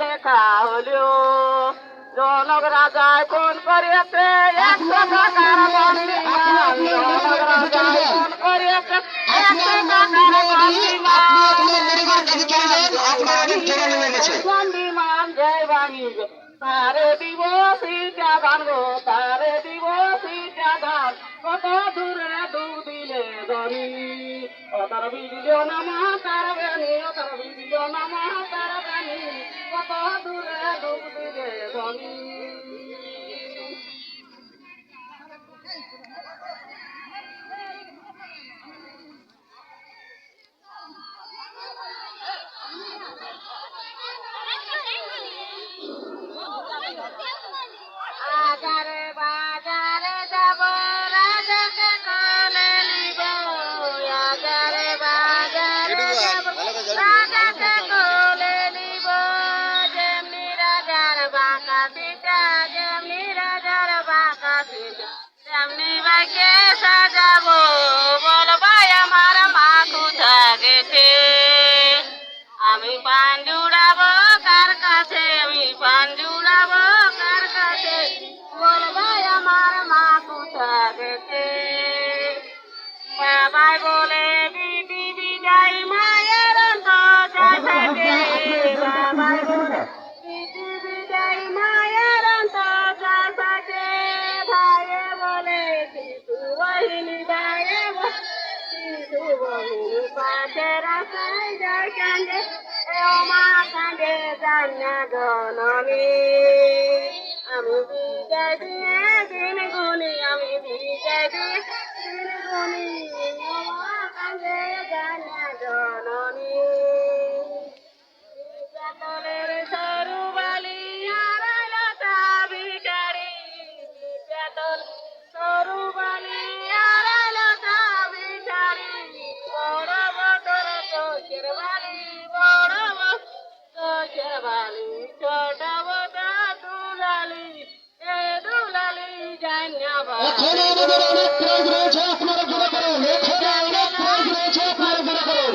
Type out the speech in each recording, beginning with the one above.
দেখা হলো জনক রাজায় ফোন করিয়াছে? একশো টাকার টাকার বন্দিমান জয় বাণী তারে দিব সিটা ভাঙো তারে দিব সিটা ধান কত দূরে ডুব দিলে ধনী। অতার বিদিল নামা তার বেনি অতার বিদিল নামা তার দিলে তেমনি বাইকে যায় কান্দে এ ও মা কান্দে জান্না গনমি আমি বিদায় দিয়ে দিন গুনি বালি ছোট বড় দুলালি এ দুলালি জান্না এখন আমাদের অনেক প্রাইজ রয়েছে আপনারা জোরে করুন এখানে অনেক প্রাইজ রয়েছে আপনারা জোরে করুন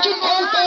de volta.